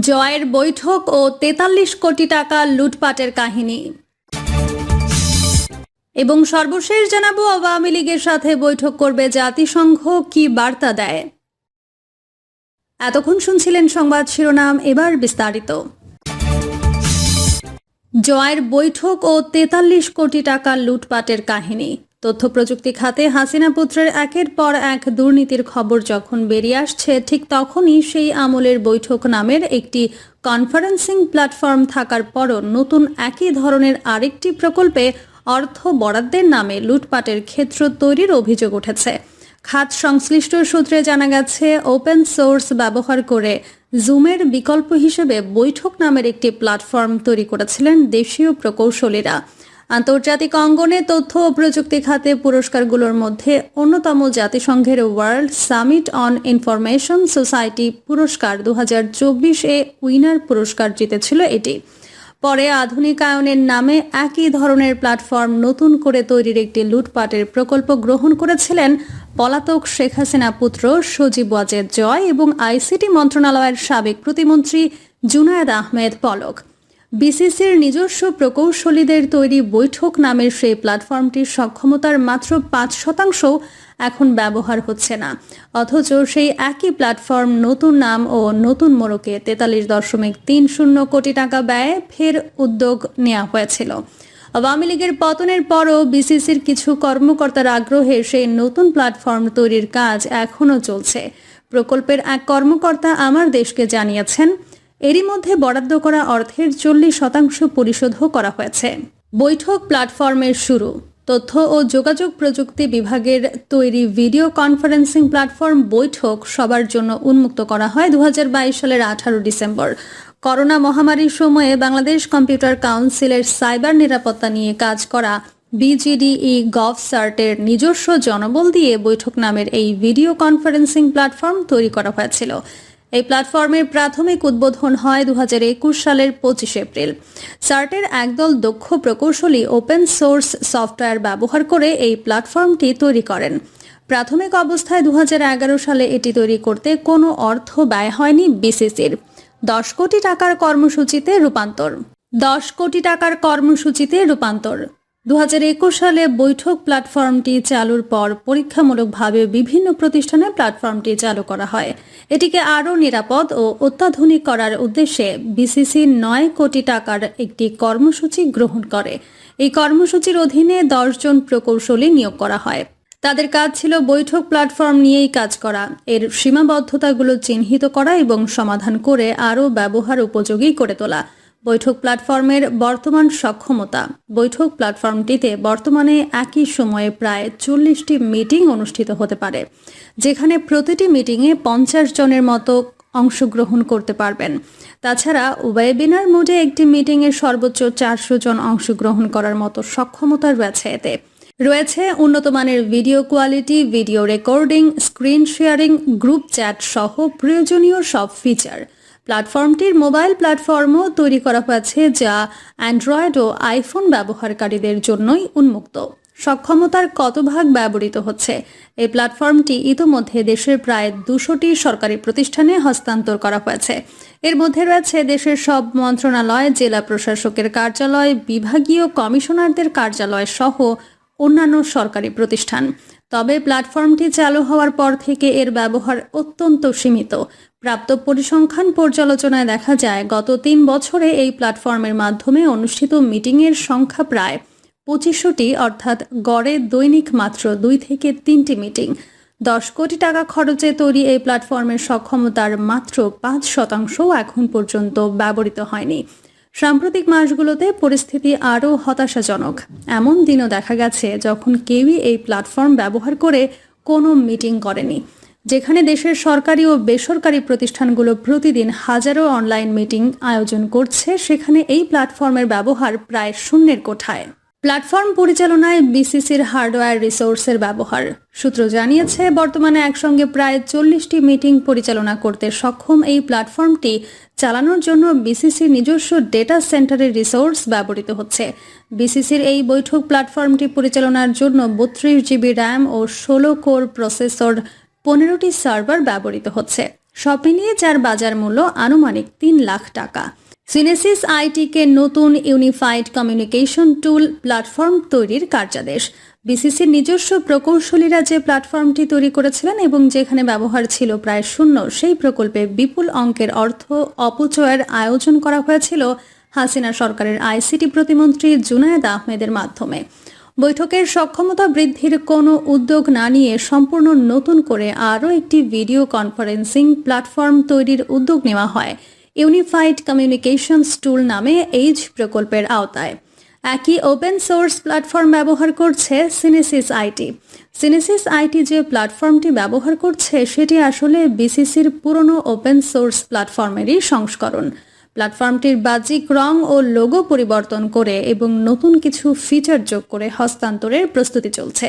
জয়ের বৈঠক ও তেতাল্লিশ কোটি টাকা লুটপাটের কাহিনী। এবং সর্বশেষ জানাব, আওয়ামী লীগের সাথে বৈঠক করবে জাতিসংঘ, কি বার্তা দেয়? এতক্ষণ শুনছিলেন সংবাদ শিরোনাম, এবার বিস্তারিত। জয়ের বৈঠক ও তেতাল্লিশ কোটি টাকা লুটপাটের কাহিনী। তথ্য প্রযুক্তি খাতে হাসিনা পুত্রের একের পর এক দুর্নীতির খবর যখন বেরিয়ে আসছে, ঠিক তখনই সেই আমলের বৈঠক নামের একটি কনফারেন্সিং প্ল্যাটফর্ম থাকার পরও নতুন একই ধরনের আরেকটি প্রকল্পে অর্থ বরাদ্দের নামে লুটপাটের ক্ষেত্র তৈরির অভিযোগ উঠেছে। খাত সংশ্লিষ্ট সূত্রে জানা গেছে ওপেন সোর্স ব্যবহার করে জুমের বিকল্প হিসেবে বৈঠক নামের একটি প্ল্যাটফর্ম তৈরি করেছিলেন দেশীয় প্রকৌশলীরা। আন্তর্জাতিক অঙ্গনে তথ্য ও প্রযুক্তি খাতে পুরস্কারগুলোর মধ্যে অন্যতম জাতিসংঘের world summit on information society পুরস্কার দু হাজার চব্বিশ এ উইনার পুরস্কার জিতেছিল এটি। পরে আধুনিকায়নের নামে একই ধরনের প্ল্যাটফর্ম নতুন করে তৈরির একটি লুটপাটের প্রকল্প গ্রহণ করেছিলেন পলাতক শেখ হাসিনা পুত্র সজীব ওয়াজেদ জয় এবং আইসিটি মন্ত্রণালয়ের সাবেক প্রতিমন্ত্রী জুনায়েদ আহমেদ পলক। বিসিসির নিজস্ব প্রকৌশলীদের তৈরি বৈঠক নামের সেই প্ল্যাটফর্মটির সক্ষমতার মাত্র পাঁচ শতাংশ এখন ব্যবহার হচ্ছে না। অথচ সেই একই প্ল্যাটফর্ম নতুন নাম ও নতুন মোড়কে তেতাল্লিশ দশমিক তিন শূন্য কোটি টাকা ব্যয়ে ফের উদ্যোগ নেওয়া হয়েছিল। আওয়ামী লীগের পতনের পরও বিসিসির কিছু কর্মকর্তার আগ্রহে সেই নতুন প্ল্যাটফর্ম তৈরির কাজ এখনও চলছে। প্রকল্পের এক কর্মকর্তা আমার দেশকে জানিয়েছেন এরই মধ্যে বরাদ্দ করা অর্থের চল্লিশ শতাংশ পরিশোধও করা হয়েছে। বৈঠক প্ল্যাটফর্মের শুরু। তথ্য ও যোগাযোগ প্রযুক্তি বিভাগের তৈরি ভিডিও কনফারেন্সিং প্ল্যাটফর্ম বৈঠক সবার জন্য উন্মুক্ত করা হয় দু হাজার বাইশ সালের আঠারো ডিসেম্বর। করোনা মহামারীর সময়ে বাংলাদেশ কম্পিউটার কাউন্সিলের সাইবার নিরাপত্তা নিয়ে কাজ করা বিজিডিই গভ সার্টের নিজস্ব জনবল দিয়ে বৈঠক নামের এই ভিডিও কনফারেন্সিং প্ল্যাটফর্ম তৈরি করা হয়েছিল। এই প্ল্যাটফর্মের প্রাথমিক উদ্বোধন হয় দু হাজার একুশ সালের পঁচিশে এপ্রিল। সার্টের একদল দক্ষ প্রকৌশলী ওপেন সোর্স সফটওয়্যার ব্যবহার করে এই প্ল্যাটফর্মটি তৈরি করেন। প্রাথমিক অবস্থায় দু হাজার এগারো সালে এটি তৈরি করতে কোনো অর্থ ব্যয় হয়নি বিসিসির। দশ কোটি টাকার কর্মসূচিতে রূপান্তর। দশ কোটি টাকার কর্মসূচিতে রূপান্তর। দু হাজার একুশ সালে বৈঠক প্ল্যাটফর্মটি চালুর পর পরীক্ষামূলকভাবে বিভিন্ন প্রতিষ্ঠানে প্ল্যাটফর্মটি চালু করা হয়। এটিকে আরও নিরাপদ ও অত্যাধুনিক করার উদ্দেশ্যে বিসিসি নয় কোটি টাকার একটি কর্মসূচি গ্রহণ করে। এই কর্মসূচির অধীনে দশজন প্রকৌশলী নিয়োগ করা হয়। তাদের কাজ ছিল বৈঠক প্ল্যাটফর্ম নিয়েই কাজ করা। এর সীমাবদ্ধতাগুলো চিহ্নিত করা এবং সমাধান করে আরও ব্যবহার উপযোগী করে তোলা। বৈঠক প্ল্যাটফর্মের বর্তমান সক্ষমতা। বৈঠক প্ল্যাটফর্মটিতে বর্তমানে একই সময়ে প্রায় চল্লিশটি মিটিং অনুষ্ঠিত হতে পারে, যেখানে প্রতিটি মিটিংয়ে পঞ্চাশ জনের মতো অংশগ্রহণ করতে পারবেন। তাছাড়া ওয়েবিনার মোডে একটি মিটিংয়ে সর্বোচ্চ চারশো জন অংশগ্রহণ করার মতো সক্ষমতা রয়েছে এতে। রয়েছে উন্নত মানের video quality, video recording, screen sharing, group chat সহ প্রয়োজনীয় সব ফিচার। প্ল্যাটফর্মটির মোবাইল প্ল্যাটফর্মও তৈরি করা হয়েছে যা অ্যান্ড্রয়েড ও আইফোন ব্যবহারকারীদের জন্যই উন্মুক্ত। সক্ষমতার কত ভাগ ব্যবহৃত হচ্ছে? এই প্ল্যাটফর্মটি ইতোমধ্যে দেশের প্রায় দুশোটি সরকারি প্রতিষ্ঠানে হস্তান্তর করা হয়েছে। এর মধ্যে রয়েছে দেশের সব মন্ত্রণালয়, জেলা প্রশাসকের কার্যালয়, বিভাগীয় কমিশনারদের কার্যালয় সহ অন্যান্য সরকারি প্রতিষ্ঠান। তবে প্ল্যাটফর্মটি চালু হওয়ার পর থেকে এর ব্যবহার অত্যন্ত সীমিত। প্রাপ্ত পরিসংখ্যান পর্যালোচনায় দেখা যায়, গত তিন বছরে এই প্ল্যাটফর্মের মাধ্যমে অনুষ্ঠিত মিটিংয়ের সংখ্যা প্রায় পঁচিশশোটি অর্থাৎ গড়ে দৈনিক মাত্র দুই থেকে তিনটি মিটিং। দশ কোটি টাকা খরচে তৈরি এই প্ল্যাটফর্মের সক্ষমতার মাত্র পাঁচ শতাংশ এখন পর্যন্ত ব্যবহৃত হয়নি। সাম্প্রতিক মাসগুলোতে পরিস্থিতি আরও হতাশাজনক। এমন দিনও দেখা গেছে যখন কেউই এই প্ল্যাটফর্ম ব্যবহার করে কোনো মিটিং করেনি, যেখানে দেশের সরকারি ও বেসরকারি প্রতিষ্ঠানগুলো প্রতিদিন হাজারো অনলাইন মিটিং আয়োজন করছে, সেখানে এই প্ল্যাটফর্মের ব্যবহার প্রায় শূন্যের কোঠায়। প্ল্যাটফর্ম পরিচালনায় বিসিসির হার্ডওয়্যার রিসোর্সের ব্যবহার। সূত্র জানিয়েছে, বর্তমানে একসঙ্গে প্রায় চল্লিশটি মিটিং পরিচালনা করতে সক্ষম এই প্ল্যাটফর্মটি চালানোর জন্য বিসিসির নিজস্ব ডেটা সেন্টারের রিসোর্স ব্যবহৃত হচ্ছে। বিসিসির এই বৈঠক প্ল্যাটফর্মটি পরিচালনার জন্য বত্রিশ জিবি র্যাম ও ষোলো কোর প্রসেসর, পনেরোটি সার্ভার ব্যবহৃত হচ্ছে। সব মিলিয়ে যার বাজার মূল্য আনুমানিক তিন লাখ টাকা। সিনেসিস আইটিকে নতুন ইউনিফাইড কমিউনিকেশন টুল প্ল্যাটফর্ম তৈরির কার্যাদেশ। বিসিসির নিজস্ব প্রকৌশলীরা যে প্ল্যাটফর্মটি তৈরি করেছিলেন এবং যেখানে ব্যবহার ছিল প্রায় শূন্য, সেই প্রকল্পে বিপুল অঙ্কের অর্থ অপচয়ের আয়োজন করা হয়েছিল হাসিনা সরকারের আইসিটি প্রতিমন্ত্রী জুনায়েদ আহমেদের মাধ্যমে। বৈঠকের সক্ষমতা বৃদ্ধির কোনো উদ্যোগ না নিয়ে সম্পূর্ণ নতুন করে আরও একটি ভিডিও কনফারেন্সিং প্ল্যাটফর্ম তৈরির উদ্যোগ নেওয়া হয়। ইউনিফাইড কমিউনিকেশনস টুল নামে এইচ প্রকল্পের আওতায়। একই ওপেন সোর্স প্ল্যাটফর্ম ব্যবহার করছে সিনেসিস আইটি সিনেসিস আইটি যে প্ল্যাটফর্মটি ব্যবহার করছে, সেটি আসলে বিসিসির পুরনো ওপেন সোর্স প্ল্যাটফর্মেরই সংস্করণ। প্ল্যাটফর্মটির বাহ্যিক রং ও লোগো পরিবর্তন করে এবং নতুন কিছু ফিচার যোগ করে হস্তান্তরের প্রস্তুতি চলছে।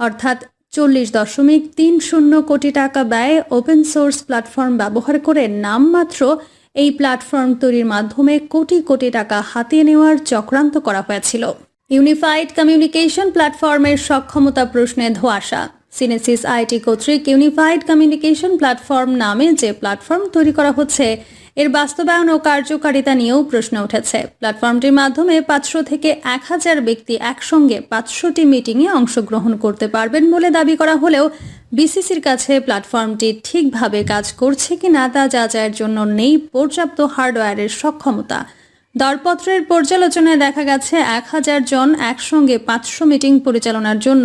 অর্থাৎ চল্লিশ দশমিক তিন শূন্য কোটি টাকা ব্যয়ে ওপেন সোর্স প্ল্যাটফর্ম ব্যবহার করে নামমাত্র এই প্ল্যাটফর্ম তৈরির মাধ্যমে কোটি কোটি টাকা হাতিয়ে নেওয়ার চক্রান্ত করা হয়েছিল। ইউনিফাইড কমিউনিকেশন প্ল্যাটফর্মের সক্ষমতা প্রশ্নে ধোয়াশা। সিনেসিস আইটি কর্তৃক ইউনিফাইড কমিউনিকেশন প্ল্যাটফর্ম নামে যে প্ল্যাটফর্ম তৈরি করা হচ্ছে এর বাস্তবায়ন ও কার্যকারিতা নিয়েও প্রশ্ন উঠেছে। প্ল্যাটফর্মটির মাধ্যমে পাঁচশো থেকে এক হাজার ব্যক্তি একসঙ্গে পাঁচশোটি মিটিংয়ে অংশগ্রহণ করতে পারবেন বলে দাবি করা হলেও বিসিসির কাছে প্ল্যাটফর্মটি ঠিকভাবে কাজ করছে কিনা তা যাচাইয়ের জন্য নেই পর্যাপ্ত হার্ডওয়্যারের সক্ষমতা। দরপত্রের পর্যালোচনায় দেখা গেছে, এক হাজার জন একসঙ্গে পাঁচশো মিটিং পরিচালনার জন্য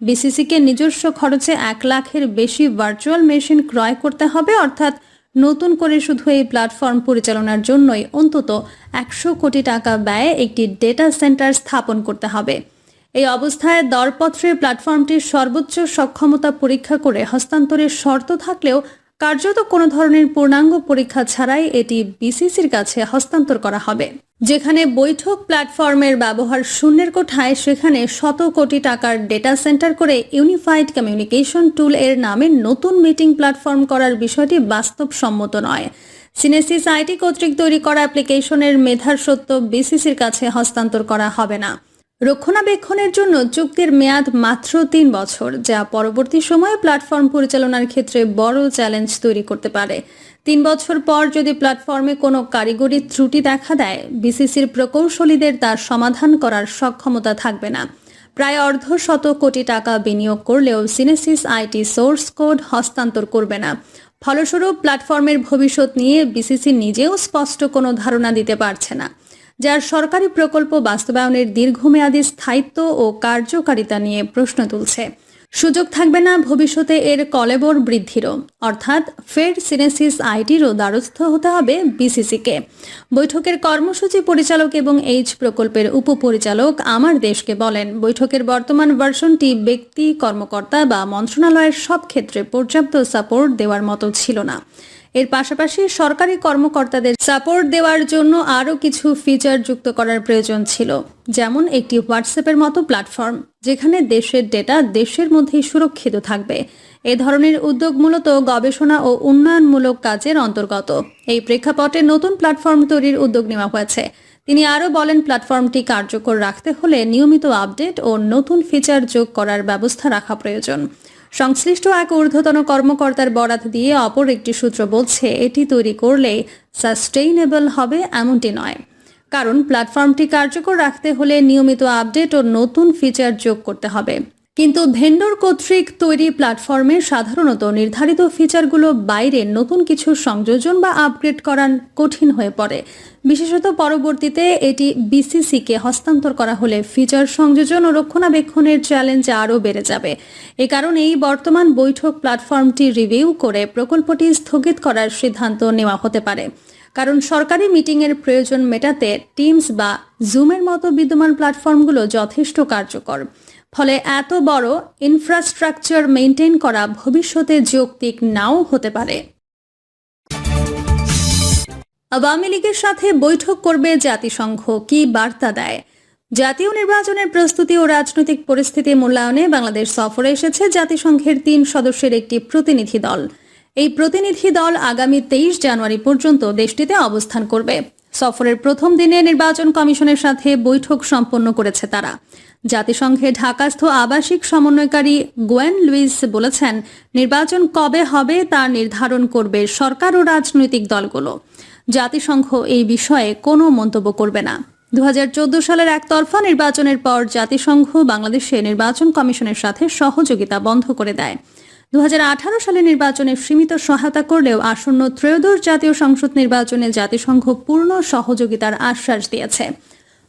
বিসিসিকে নিজস্ব খরচে এক লাখের বেশি ভার্চুয়াল মেশিন ক্রয় করতে হবে, অর্থাৎ নতুন করে শুধু এই প্ল্যাটফর্ম পরিচালনার জন্যই অন্তত একশো কোটি টাকা ব্যয়ে একটি ডেটা সেন্টার স্থাপন করতে হবে। এই অবস্থায় দরপত্রে প্ল্যাটফর্মটির সর্বোচ্চ সক্ষমতা পরীক্ষা করে হস্তান্তরের শর্ত থাকলেও কার্যত কোনো ধরনের পূর্ণাঙ্গ পরীক্ষা ছাড়াই এটি বিসিসির কাছে হস্তান্তর করা হবে। যেখানে বৈঠক প্ল্যাটফর্মের ব্যবহার শূন্যের কোঠায়, সেখানে শত কোটি টাকার ডেটা সেন্টার করে ইউনিফাইড কমিউনিকেশন টুল এর নামে নতুন মিটিং প্ল্যাটফর্ম করার বিষয়টি বাস্তবসম্মত নয়। সিনেসিস আইটি কর্তৃক তৈরি করা অ্যাপ্লিকেশনের মেধার সত্য বিসিসির কাছে হস্তান্তর করা হবে না। রক্ষণাবেক্ষণের জন্য চুক্তির মেয়াদ মাত্র তিন বছর, যা পরবর্তী সময়ে প্ল্যাটফর্ম পরিচালনার ক্ষেত্রে বড় চ্যালেঞ্জ তৈরি করতে পারে। তিন বছর পর যদি প্ল্যাটফর্মে কোনো কারিগরি ত্রুটি দেখা দেয়, বিসিসির প্রকৌশলীদের তার সমাধান করার সক্ষমতা থাকবে না। প্রায় অর্ধ শত কোটি টাকা বিনিয়োগ করলেও সিনেসিস আইটি সোর্স কোড হস্তান্তর করবে না। ফলস্বরূপ, প্ল্যাটফর্মের ভবিষ্যৎ নিয়ে বিসিসি নিজেও স্পষ্ট কোনো ধারণা দিতে পারছে না। যার সরকারি প্রকল্প বাস্তবায়নের দীর্ঘমেয়াদী স্থায়িত্ব ও কার্যকারিতা নিয়ে প্রশ্ন তুলছে। সুযোগ থাকবে না, ভবিষ্যতে এর কলেবর বৃদ্ধিরও। অর্থাৎ ফেড সিনেসিস আইটিরও দ্বারস্থ হতে হবে বিসিসিকে। বৈঠকের কর্মসূচি পরিচালক এবং এইচ প্রকল্পের উপপরিচালক আমার দেশকে বলেন, বৈঠকের বর্তমান ভার্সনটি ব্যক্তি, কর্মকর্তা বা মন্ত্রণালয়ের সব ক্ষেত্রে পর্যাপ্ত সাপোর্ট দেওয়ার মতো ছিল না। এর পাশাপাশি সরকারি কর্মকর্তাদের সাপোর্ট দেওয়ার জন্য আরও কিছু ফিচার যুক্ত করার প্রয়োজন ছিল, যেমন একটি হোয়াটসঅ্যাপের মতো প্ল্যাটফর্ম যেখানে দেশের ডেটা দেশের মধ্যেই সুরক্ষিত থাকবে। এ ধরনের উদ্যোগ মূলত গবেষণা ও উন্নয়নমূলক কাজের অন্তর্গত। এই প্রেক্ষাপটে নতুন প্ল্যাটফর্ম তৈরির উদ্যোগ নেওয়া হয়েছে। তিনি আরও বলেন প্ল্যাটফর্মটি কার্যকর রাখতে হলে নিয়মিত আপডেট ও নতুন ফিচার যোগ করার ব্যবস্থা রাখা প্রয়োজন। সংশ্লিষ্ট এক ঊর্ধ্বতন কর্মকর্তার বরাত দিয়ে অপর একটি সূত্র বলছে, এটি তৈরি করলে সাস্টেইনেবল হবে এমনটি নয়। কারণ প্ল্যাটফর্মটি কার্যকর রাখতে হলে নিয়মিত আপডেট ও নতুন ফিচার যোগ করতে হবে। কিন্তু ভেন্ডর কর্তৃক তৈরি প্ল্যাটফর্মে সাধারণত নির্ধারিত ফিচারগুলো বাইরে নতুন কিছু সংযোজন বা আপগ্রেড করা কঠিন হয়ে পড়ে। বিশেষত পরবর্তীতে এটি বিসিসিকে হস্তান্তর করা হলে ফিচার সংযোজন ও রক্ষণাবেক্ষণের চ্যালেঞ্জ আরও বেড়ে যাবে। এ কারণেই বর্তমান বৈঠক প্ল্যাটফর্মটি রিভিউ করে প্রকল্পটি স্থগিত করার সিদ্ধান্ত নেওয়া হতে পারে। কারণ সরকারি মিটিংয়ের প্রয়োজন মেটাতে টিমস বা জুমের মতো বিদ্যমান প্ল্যাটফর্মগুলো যথেষ্ট কার্যকর। ফলে এত বড় ইনফ্রাস্ট্রাকচার মেনটেন করা ভবিষ্যতে যৌক্তিক নাও হতে পারে। আওয়ামী লীগের সাথে বৈঠক করবে জাতিসংঘ, কি বার্তা দেয়? জাতীয় নির্বাচনের প্রস্তুতি ও রাজনৈতিক পরিস্থিতি মূল্যায়নে বাংলাদেশ সফরে এসেছে জাতিসংঘের তিন সদস্যের একটি প্রতিনিধি দল। এই প্রতিনিধি দল আগামী তেইশ জানুয়ারি পর্যন্ত দেশটিতে অবস্থান করবে। সফরের প্রথম দিনে নির্বাচন কমিশনের সাথে বৈঠক সম্পন্ন করেছে তারা। জাতিসংঘে ঢাকাস্থ আবাসিক সমন্বয়কারী গোয়েন লুইস বলেছেন, নির্বাচন কবে হবে তা নির্ধারণ করবে সরকার ও রাজনৈতিক দলগুলো। জাতিসংঘ এই বিষয়ে কোনো মন্তব্য করবে না। দু হাজার চোদ্দ সালের একতরফা নির্বাচনের পর জাতিসংঘ বাংলাদেশে নির্বাচন কমিশনের সাথে সহযোগিতা বন্ধ করে দেয়। দু হাজার আঠারো সালে নির্বাচনে সীমিত সহায়তা করলেও আসন্ন ত্রয়োদশ জাতীয় সংসদ নির্বাচনে জাতিসংঘ পূর্ণ সহযোগিতার আশ্বাস দিয়েছে।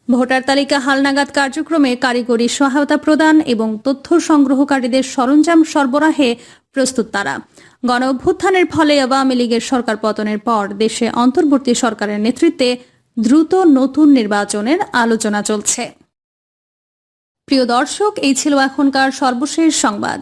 ভোটার তালিকা হালনাগাদ কার্যক্রমে কারিগরি সহায়তা প্রদান এবং তথ্য সংগ্রহকারীদের সরঞ্জাম সরবরাহে প্রস্তুত তারা। গণ অভ্যুত্থানের ফলে আওয়ামী লীগের সরকার পতনের পর দেশে অন্তর্বর্তী সরকারের নেতৃত্বে দ্রুত নতুন নির্বাচনের আলোচনা চলছে। প্রিয় দর্শক, এই ছিল এখনকার সর্বশেষ সংবাদ।